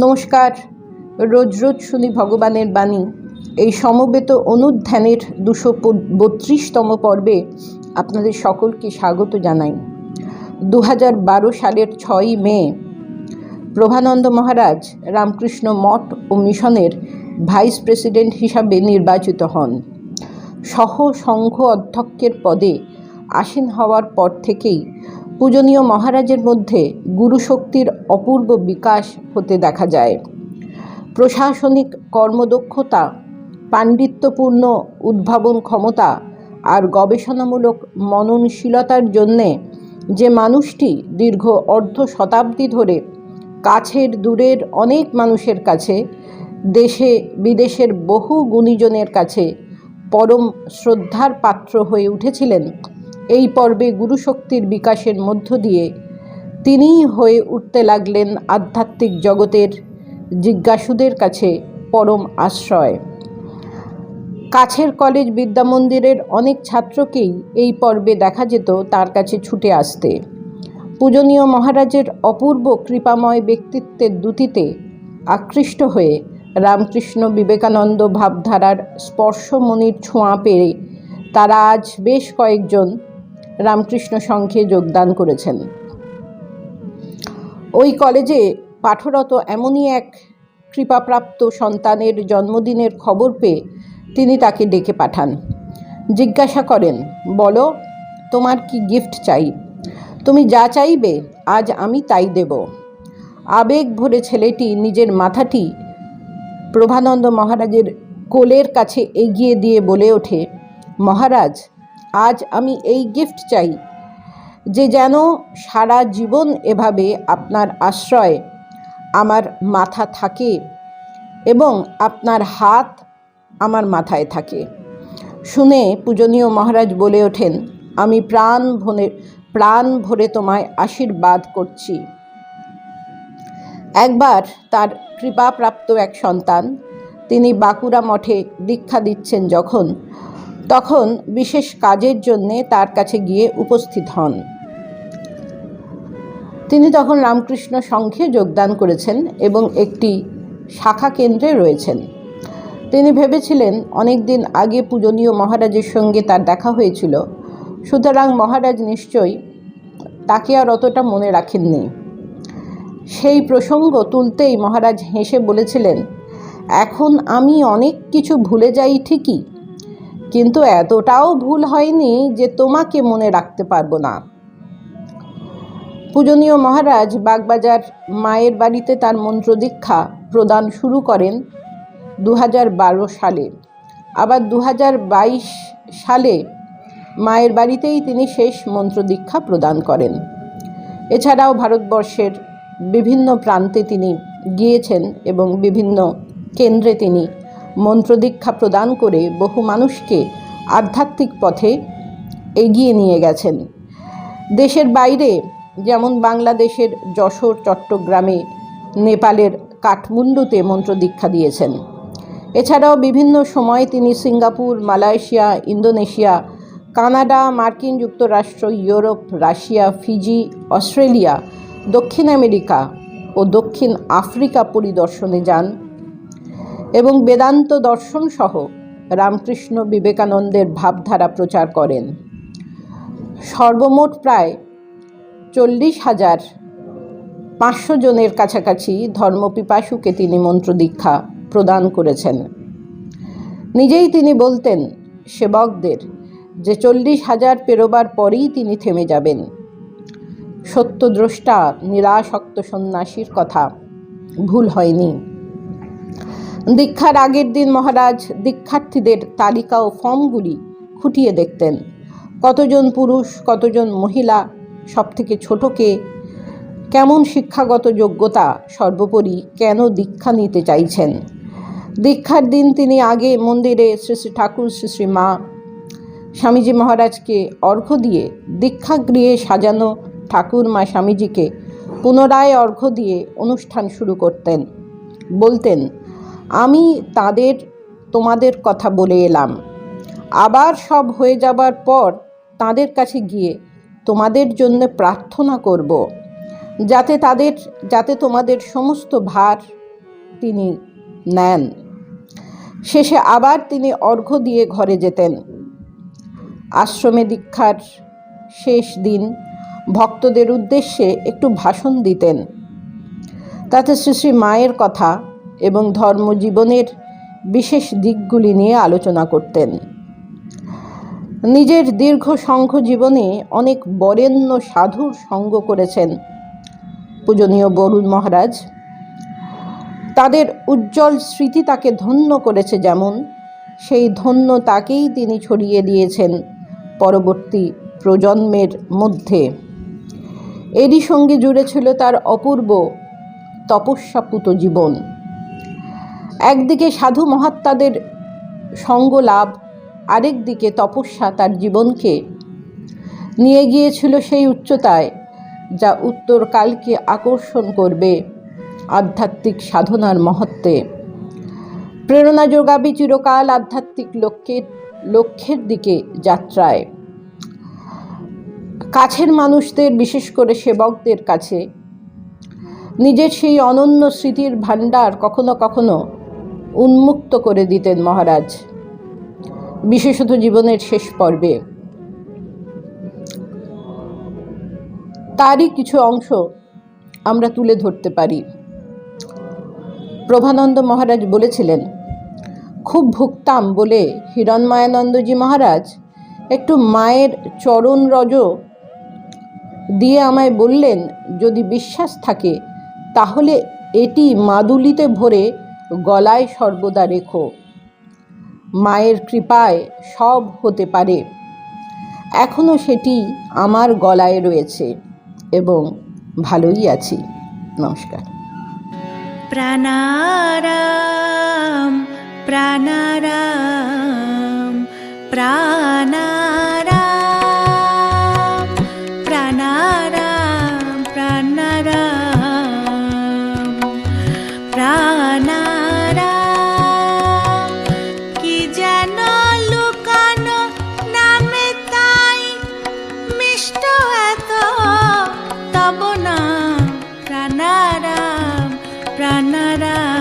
নমস্কার। রোজ রোজ শুনি ভগবানের বাণী। এই সমবেত অনুধ্যানের দুশো বত্রিশতম পর্বে আপনাদের সকলকে স্বাগত জানাই। দু হাজার বারো সালের ছয়ই মে, প্রভানন্দ মহারাজ রামকৃষ্ণ মঠ ও মিশনের ভাইস প্রেসিডেন্ট হিসাবে নির্বাচিত হন। সহ সংঘ অধ্যক্ষের পদে আসীন হওয়ার পর থেকেই পূজনীয় মহারাজের মধ্যে গুরুশক্তির অপূর্ব বিকাশ হতে দেখা যায়। প্রশাসনিক কর্মদক্ষতা, পাণ্ডিত্যপূর্ণ উদ্ভাবন ক্ষমতা আর গবেষণামূলক মননশীলতার জন্যে যে মানুষটি দীর্ঘ অর্ধ শতাব্দী ধরে কাছের দূরের অনেক মানুষের কাছে, দেশে বিদেশের বহু গুণীজনের কাছে পরম শ্রদ্ধার পাত্র হয়ে উঠেছিলেন এই পর্বে গুরুশক্তির বিকাশের মধ্য দিয়ে তিনিই হয়ে উঠতে লাগলেন আধ্যাত্মিক জগতের জিজ্ঞাসুদের কাছে পরম আশ্রয়। কাছের কলেজ বিদ্যামন্দিরের অনেক ছাত্রকেই এই পর্বে দেখা যেত তার কাছে ছুটে আসতে। পূজনীয় মহারাজের অপূর্ব কৃপাময় ব্যক্তিত্বের দুতিতে আকৃষ্ট হয়ে রামকৃষ্ণ বিবেকানন্দ ভাবধারার স্পর্শমণির ছোঁয়া পেয়ে তারা আজ বেশ কয়েকজন রামকৃষ্ণ সংঘে যোগদান করেছেন। ওই কলেজে পাঠরত এমনই এক কৃপাপ্রাপ্ত সন্তানের জন্মদিনের খবর পেয়ে তিনি তাকে ডেকে পাঠান। জিজ্ঞাসা করেন, বলো, তোমার কি গিফট চাই? তুমি যা চাইবে, আজ আমি তাই দেব। আবেগ ভরে ছেলেটি নিজের মাথাটি প্রভানন্দ মহারাজের কোলের কাছে এগিয়ে দিয়ে বলে ওঠে, মহারাজ আজ আমি এই গিফট চাই, যে যেন সারা জীবন এভাবে আপনার আশ্রয় আমার মাথা থাকে এবং আপনার হাত আমার মাথায় থাকে। শুনে পূজনীয় মহারাজ বলে ওঠেন, আমি প্রাণ ভরে প্রাণ ভরে তোমায় আশীর্বাদ করছি। একবার তার কৃপাপ্রাপ্ত এক সন্তান, তিনি বাঁকুড়া মঠে দীক্ষা দিচ্ছেন যখন তখন বিশেষ কাজের জন্যে তার কাছে গিয়ে উপস্থিত হন। তিনি তখন রামকৃষ্ণ সংঘে যোগদান করেছেন এবং একটি শাখা কেন্দ্রে রয়েছেন। তিনি ভেবেছিলেন অনেক দিন আগে পূজনীয় মহারাজের সঙ্গে তার দেখা হয়েছিল, সুতরাং মহারাজ নিশ্চয়ই তাকে আর অতটা মনে রাখেননি। সেই প্রসঙ্গ তুলতেই মহারাজ হেসে বলেছিলেন, এখন আমি অনেক কিছু ভুলে যাই ঠিকই কিন্তু এতটাও ভুল হয়নি যে তোমাকে মনে রাখতে পারব না। পূজনীয় মহারাজ বাগবাজার মায়ের বাড়িতে তার মন্ত্র দীক্ষা প্রদান শুরু করেন দু হাজার বারো সালে। আবার দু হাজার বাইশ সালে মায়ের বাড়িতেই তিনি শেষ মন্ত্র দীক্ষা প্রদান করেন। এছাড়াও ভারতবর্ষের বিভিন্ন প্রান্তে তিনি গিয়েছেন এবং বিভিন্ন কেন্দ্রে তিনি মন্ত্রদীক্ষা প্রদান করে বহু মানুষকে আধ্যাত্মিক পথে এগিয়ে নিয়ে গেছেন। দেশের বাইরে, যেমন বাংলাদেশের যশোর, চট্টগ্রামে, নেপালের কাঠমুন্ডুতে মন্ত্রদীক্ষা দিয়েছেন। এছাড়াও বিভিন্ন সময়ে তিনি সিঙ্গাপুর, মালয়েশিয়া, ইন্দোনেশিয়া, কানাডা, মার্কিন যুক্তরাষ্ট্র, ইউরোপ, রাশিয়া, ফিজি, অস্ট্রেলিয়া, দক্ষিণ আমেরিকা ও দক্ষিণ আফ্রিকা পরিদর্শনে যান। এবং বেদান্ত দর্শন সহ রামকৃষ্ণ বিবেকানন্দের ভাবধারা প্রচার করেন। সর্বমোট প্রায় চল্লিশ হাজার পাঁচশো জনের কাছাকাছি ধর্মপিপাসুকে তিনি মন্ত্র দীক্ষা প্রদান করেছেন। নিজেই তিনি বলতেন সেবকদের যে চল্লিশ হাজার পেরোবার পরেই তিনি থেমে যাবেন। সত্যদ্রষ্টা, নিরাসক্ত সন্ন্যাসীর কথা ভুল হয়নি। দীক্ষার আগের দিন মহারাজ দীক্ষার্থীদের তালিকা ও ফর্মগুলি খুঁটিয়ে দেখতেন। কতজন পুরুষ, কতজন মহিলা সব থেকে ছোটকে কেমন শিক্ষাগত যোগ্যতা, সর্বোপরি কেন দীক্ষা নিতে চাইছেন? দীক্ষার দিন তিনি আগে মন্দিরে শ্রী শ্রী ঠাকুর, শ্রী শ্রী মা স্বামীজি মহারাজকে অর্ঘ্য দিয়ে দীক্ষাগৃহে সাজানো ঠাকুর মা স্বামীজিকে পুনরায় অর্ঘ্য দিয়ে অনুষ্ঠান শুরু করতেন। বলতেন আমি তাদের, তোমাদের কথা বলে এলাম। আবার সব হয়ে যাবার পর তাদের কাছে গিয়ে তোমাদের জন্য প্রার্থনা করব, যাতে তাদের, যাতে তোমাদের সমস্ত ভার তিনি নেন। শেষে আবার তিনি অর্ঘ্য দিয়ে ঘরে যেতেন। আশ্রমে দীক্ষার শেষ দিন ভক্তদের উদ্দেশ্যে একটু ভাষণ দিতেন। তাতে শ্রী শ্রী মায়ের কথা এবং ধর্মজীবনের বিশেষ দিকগুলি নিয়ে আলোচনা করতেন। নিজের দীর্ঘ সংঘ জীবনে অনেক বরেণ্য সাধুর সঙ্গ করেছেন পূজনীয় বরুণ মহারাজ। তাদের উজ্জ্বল স্মৃতি তাকে ধন্য করেছে যেমন সেই ধন্য তাকেই তিনি ছড়িয়ে দিয়েছেন পরবর্তী প্রজন্মের মধ্যে। এরই সঙ্গে জুড়ে ছিল তার অপূর্ব তপস্যাপুত জীবন। একদিকে সাধু মহাত্মাদের সঙ্গ লাভ, আরেক দিকে তপস্যা তার জীবনকে নিয়ে গিয়েছিল সেই উচ্চতায়, যা উত্তরকালকে আকর্ষণ করবে আধ্যাত্মিক সাধনার মহত্বে প্রেরণা যোগাবি চিরকাল আধ্যাত্মিক লক্ষ্যের লক্ষ্যের দিকে যাত্রায়। কাছের মানুষদের, বিশেষ করে সেবকদের কাছে, নিজের সেই অনন্য স্মৃতির ভাণ্ডার কখনো কখনো উন্মুক্ত করে দিতেন মহারাজ। বিশেষত জীবনের শেষ পর্বে। তারই কিছু অংশ আমরা তুলে ধরতে পারি। প্রভানন্দ মহারাজ বলেছিলেন, খুব ভুগতাম বলে হিরণময়ানন্দজি মহারাজ একটু মায়ের চরণ রজ দিয়ে আমায় বললেন, যদি বিশ্বাস থাকে তাহলে এটি মাদুলিতে ভরে গলায় সর্বদা রেখো। মায়ের কৃপায় সব হতে পারে। এখনও সেটি আমার গলায় রয়েছে এবং ভালোই আছি। নমস্কার। প্রাণারাম প্রাণারাম। Rana Rana.